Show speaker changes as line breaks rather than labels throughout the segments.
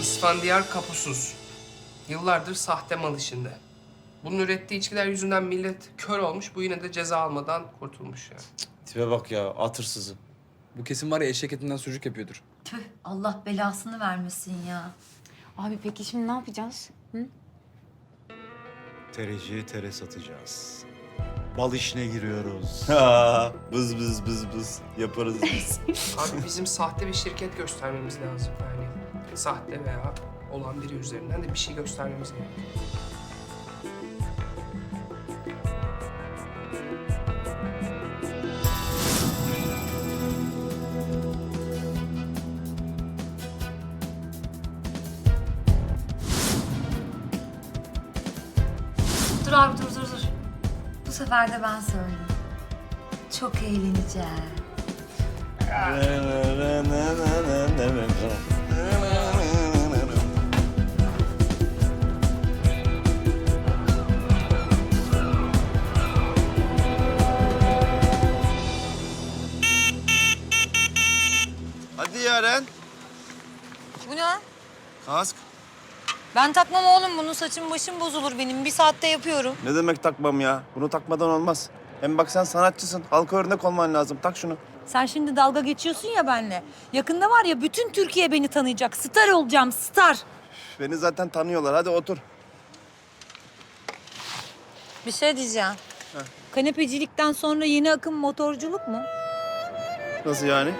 İsfandiyar kapusuz. Yıllardır sahte mal işinde. Bunun ürettiği içkiler yüzünden millet kör olmuş. Bu yine de ceza almadan kurtulmuş yani.
Tipe bak ya atırsızı.
Bu kesin var ya eşek etinden sucuk yapıyordur.
Tüh Allah belasını vermesin ya.
Abi peki şimdi ne yapacağız? Hı?
Tereciye tere satacağız. Bal işine giriyoruz.
Ha, bız bız bız bız yaparız biz.
Abi bizim sahte bir şirket göstermemiz lazım yani. Sahte veya olan biri üzerinden de bir şey göstermemiz gerekiyor.
Dur abi dur dur dur. Bu sefer de ben söyleyeyim. Çok eğleneceğim.
Yaren.
Bu ne?
Kask.
Ben takmam oğlum bunu. Saçım başım bozulur benim. Bir saatte yapıyorum.
Ne demek takmam ya? Bunu takmadan olmaz. Hem bak sen sanatçısın. Halka örnek olman lazım. Tak şunu.
Sen şimdi dalga geçiyorsun ya benimle. Yakında var ya bütün Türkiye beni tanıyacak. Star olacağım, star.
Beni zaten tanıyorlar. Hadi otur.
Bir şey diyeceğim. Kanepecilikten sonra yeni akım motorculuk mu?
Nasıl yani?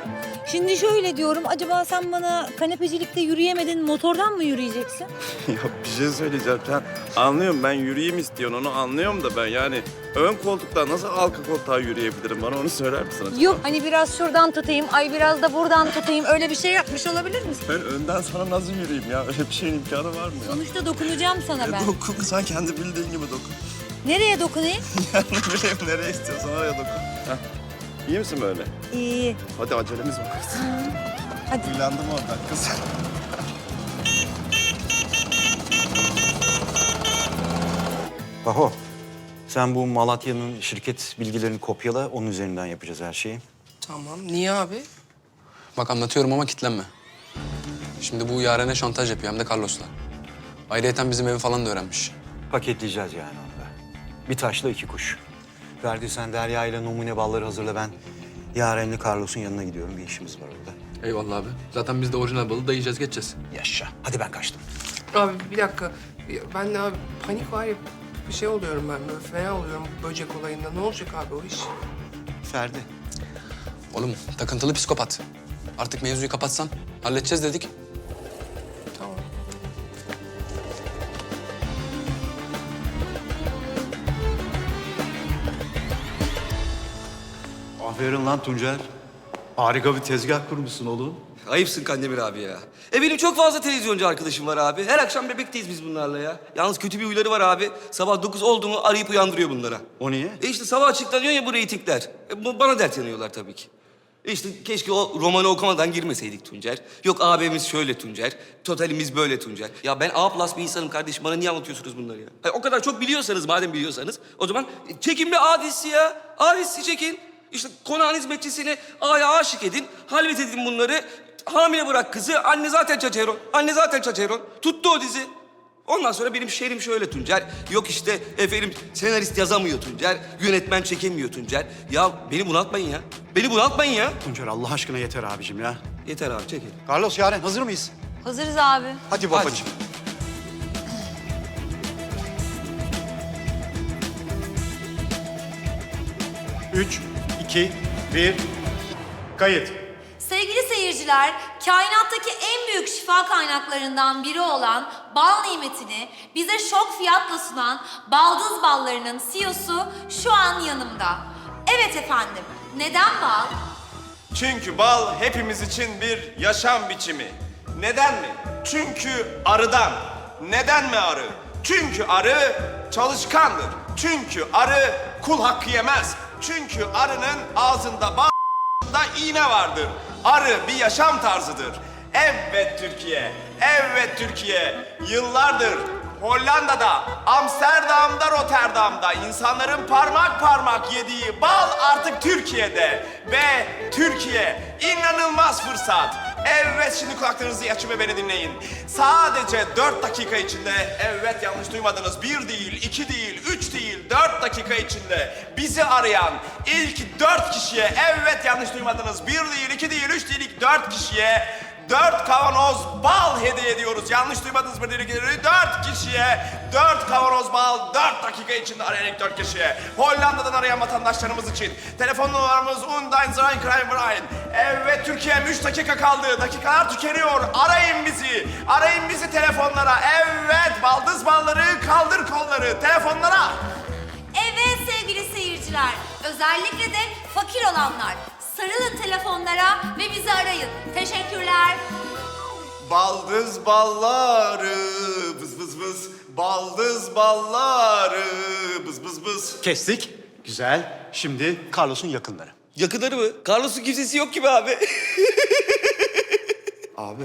Şimdi şöyle diyorum. Acaba sen bana kanepecilikte yürüyemedin, motordan mı yürüyeceksin?
ya bir şey söyleyeceğim. Sen anlıyorum ben yürüyeyim istiyorsun. Onu anlıyorum da ben yani ön koltuktan nasıl arka koltuğa yürüyebilirim? Bana onu söyler misin acaba?
Yok hani biraz şuradan tutayım, ay biraz da buradan tutayım. Öyle bir şey yapmış olabilir misin?
Ben önden sana nasıl yürüyeyim ya? Öyle bir şeyin imkanı var mı ya?
Sonuçta dokunacağım sana ben.
E, dokun. Sen kendi bildiğin gibi dokun.
Nereye dokunayım?
Yani bileyim nereye istiyorsan oraya dokun. Heh. İyi misin böyle?
İyi.
Hadi acelemiz var.
Hadi.
Uylandım oradan kız.
Baho, sen bu Malatya'nın şirket bilgilerini kopyala, onun üzerinden yapacağız her şeyi.
Tamam. Niye abi?
Bak anlatıyorum ama kitlenme. Şimdi bu Yaren'e şantaj yapıyor hem de Carlos'la. Ayrıyeten bizim evi falan da öğrenmiş.
Paketleyeceğiz yani onu da. Bir taşla iki kuş. Ferdi sen Derya ile numune balları hazırla ben. Yaren'le Carlos'un yanına gidiyorum. Bir işimiz var orada.
Eyvallah abi. Zaten biz de orijinal balı dayayacağız geçeceğiz.
Yaşa. Hadi ben kaçtım.
Abi bir dakika. Ya Ben de abi panik var ya bir şey oluyorum ben. Böyle fena oluyorum böcek olayında. Ne olacak abi o iş?
Ferdi.
Oğlum takıntılı psikopat. Artık mevzuyu kapatsan halledeceğiz dedik.
Aferin lan Tuncer. Harika bir tezgah kurmuşsun oğlum.
Ayıpsın Kandemir abi ya. E benim çok fazla televizyoncu arkadaşım var abi. Her akşam bebekteyiz biz bunlarla ya. Yalnız kötü bir huyları var abi. Sabah 9 oldu mu arayıp uyandırıyor bunlara.
O niye?
E işte sabah açıklanıyor ya bu reytingler. E bu bana dert yanıyorlar tabii ki. E işte keşke o romanı okumadan girmeseydik Tuncer. Yok abimiz şöyle Tuncer, totalimiz böyle Tuncer. Ya ben A plus bir insanım kardeşim. Bana niye anlatıyorsunuz bunları ya? Hayır, o kadar çok biliyorsanız madem biliyorsanız o zaman çekin bir A dizisi ya. A dizisi çekin. İşte konağın hizmetçisini A'ya aşık edin. Halvet edin bunları. Hamile bırak kızı. Anne zaten çaçeron. Anne zaten çaçeron. Tuttu o dizi. Ondan sonra benim şehrim şöyle Tuncer. Yok işte efendim senarist yazamıyor Tuncer. Yönetmen çekemiyor Tuncer. Ya beni bunaltmayın ya. Beni bunaltmayın ya.
Tuncer Allah aşkına yeter abicim ya.
Yeter abi çekin.
Carlos Yaren hazır mıyız?
Hazırız abi.
Hadi babacığım. Üç, iki, bir, kayıt.
Sevgili seyirciler, kainattaki en büyük şifa kaynaklarından biri olan bal nimetini bize şok fiyatla sunan Baldız Balları'nın CEO'su şu an yanımda. Evet efendim, neden bal?
Çünkü bal hepimiz için bir yaşam biçimi. Neden mi? Çünkü arıdan. Neden mi arı? Çünkü arı çalışkandır. Çünkü arı kul hakkı yemez. Çünkü arının ağzında bal da iğne vardır. Arı bir yaşam tarzıdır. Evet Türkiye, evet Türkiye. Yıllardır Hollanda'da, Amsterdam'da, Rotterdam'da insanların parmak parmak yediği bal artık Türkiye'de. Ve Türkiye inanılmaz fırsat. Evet şimdi kulaklarınızı açın ve beni dinleyin. Sadece 4 dakika içinde, evet yanlış duymadınız, bir değil, iki değil, üç değil, 4 dakika içinde bizi arayan ilk 4 kişiye, evet yanlış duymadınız, bir değil, iki değil, üç değil, 4 kişiye Dört kavanoz bal hediye ediyoruz. Yanlış duymadınız mı? dedikleri? Dört kişiye, dört kavanoz bal, dört dakika içinde arayan ilk dört kişiye. Hollanda'dan arayan vatandaşlarımız için. Telefon numaramız Undain Zrain Krain. Evet Türkiye'm üç dakika kaldı. Dakikalar tükeniyor. Arayın bizi. Arayın bizi telefonlara. Evet baldız balları, kaldır kolları. Telefonlara.
Evet sevgili seyirciler, özellikle de fakir olanlar. Sarılın telefonlara ve bizi arayın. Teşekkürler.
Baldız balları, bız bız bız. Baldız balları, bız bız bız.
Kestik. Güzel. Şimdi Carlos'un yakınları.
Yakınları mı? Carlos'un kimsesi yok gibi abi.
Abi,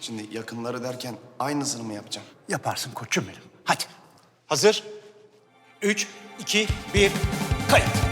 şimdi yakınları derken aynısını mı yapacağım?
Yaparsın koçum benim. Hadi. Hazır. Üç, iki, bir, kayıt.